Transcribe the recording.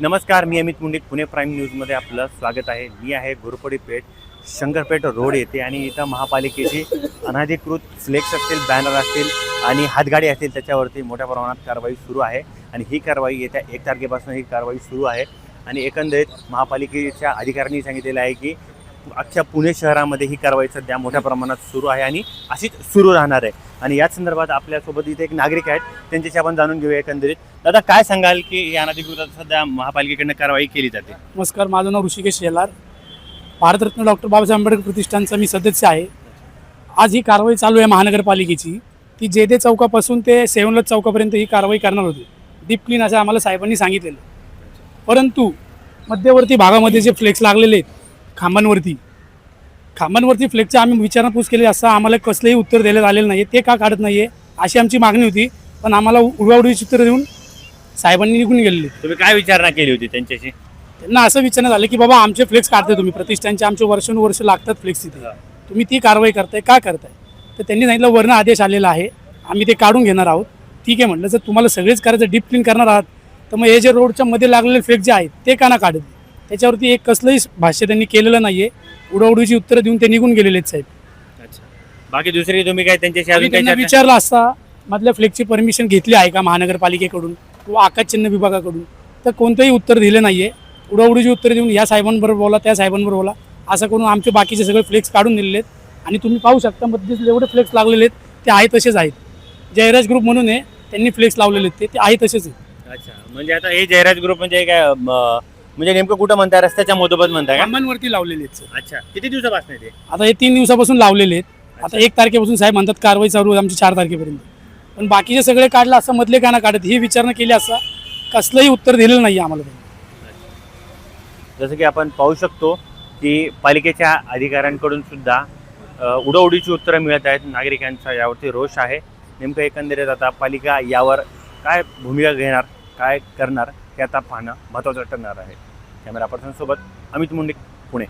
नमस्कार मी अमित मुंडिक पुणे प्राईम न्यूजमध्ये आपलं स्वागत आहे. मी आहे घोरपडी पेठ शंकरपेठ रोड येते आणि इथं महापालिकेची अनाधिकृत फ्लेक्स असतील बॅनर असतील आणि हातगाडी असतील त्याच्यावरती मोठ्या प्रमाणात कारवाई सुरू आहे. आणि ही कारवाई येत्या एक तारखेपासून ही कारवाई सुरू आहे. आणि एकंदरीत महापालिकेच्या अधिकाऱ्यांनी सांगितलेलं आहे की अख्ख्या पुणे शहरामध्ये ही कारवाई सध्या मोठ्या प्रमाणात सुरू आहे आणि अशीच सुरू राहणार आहे. आणि याच संदर्भात आपल्यासोबत इथे एक नागरिक आहेत. त्यांच्याशी आपण जाणून घेऊया एकंदरीत. दादा काय सांगाल की या अनधिकृत सध्या महापालिकेकडनं कारवाई केली जाते? नमस्कार माझं नाव ऋषिकेश शेलार भारतरत्न डॉक्टर बाबासाहेब आंबेडकर प्रतिष्ठानचा मी सदस्य आहे. आज ही कारवाई चालू आहे महानगरपालिकेची. ती जे चौकापासून ते सेवनलज चौकापर्यंत ही कारवाई करणार होती. डीप क्लीन असं आम्हाला साहेबांनी सांगितलेलं. परंतु मध्यवर्ती भागामध्ये जे फ्लेक्स लागलेले आहेत खांबांवरती खांबांवरती फ्लेक्सची आम्ही विचारपूस केली असता आम्हाला कसलंही उत्तर दिलं आलेलं नाही ते का काढत नाही आहे अशी आमची मागणी होती. पण आम्हाला उडवाउडवीची उत्तर देऊन साहेबांनी निघून गेलेली. तुम्ही काय विचारणा केली होती त्यांच्याशी? त्यांना असं विचारण्यात आलं की बाबा आमचे फ्लेक्स काढताय तुम्ही प्रतिष्ठानचे आमचे वर्षानुवर्ष लागतात फ्लेक्स तिथे. तुम्ही ती कारवाई करताय का करताय? तर त्यांनी सांगितलं वर्ण आदेश आलेला आहे आम्ही ते काढून घेणार आहोत. ठीक आहे म्हटलं जर तुम्हाला सगळेच करायचं डीप क्लीन करणार आहात तर मग हे जे रोडच्या मध्ये लागलेले फ्लेक्स जे आहेत ते का ना काढत त्याच्यावरती एक कसलंही भाष्य त्यांनी केलेलं नाही आहे उडवडीची उत्तरं देऊन ते निघून गेलेले आहेत साहेब. अच्छा. बाकी दुसरी तुम्ही काय त्यांच्याशी आम्ही अजून काही त्यांना चर्चा- विचारलं असता मधल्या फ्लेक्सची परमिशन घेतली आहे का महानगरपालिकेकडून किंवा आकाशचिन्ह विभागाकडून? तर कोणतंही उत्तर दिलं नाही आहे उडवडीची उत्तर देऊन या साहेबांबरोबर बोला त्या साहेबांबरोबर बोला. असं करून आमचे बाकीचे सगळे फ्लेक्स काढून दिलेले आहेत आणि तुम्ही पाहू शकता मध्ये जेवढे फ्लेक्स लागलेले आहेत ते आहे तसेच आहेत. जयराज ग्रुप म्हणून आहे त्यांनी फ्लेक्स लावलेले आहेत ते ते आहे तसेच आहेत. अच्छा. म्हणजे आता हे जयराज ग्रुप म्हणजे काय म, म्हणजे नेमकं कुठं म्हणताय? रस्त्याच्या मधोमध म्हणताय का? कामांवरती लावलेले आहेत. अच्छा. किती दिवसापासून आहे ते? आता हे तीन दिवसापासून लावलेले आहेत. आता एक तारखेपासून साहेब म्हणतात कारवाई चालू आहे आमची चार तारखेपर्यंत. पण बाकीचे सगळे काढलं असं मधले का ना काढत ही विचारणा केली असता कसलंही उत्तर दिलेलं नाही आम्हाला त्यांनी. जसं की आपण पाहू शकतो की पालिकेच्या अधिकाऱ्यांकडून सुद्धा अ, उडवडीची उत्तरं मिळत आहेत. नागरिकांचा यावरती रोष आहे. नेमकं एकंदरीत आता पालिका यावर काय भूमिका घेणार काय करणार हे आता पाहणं महत्त्वाचं ठरणार आहे. कॅमेरा पर्सनसोबत अमित मुंडे पुणे.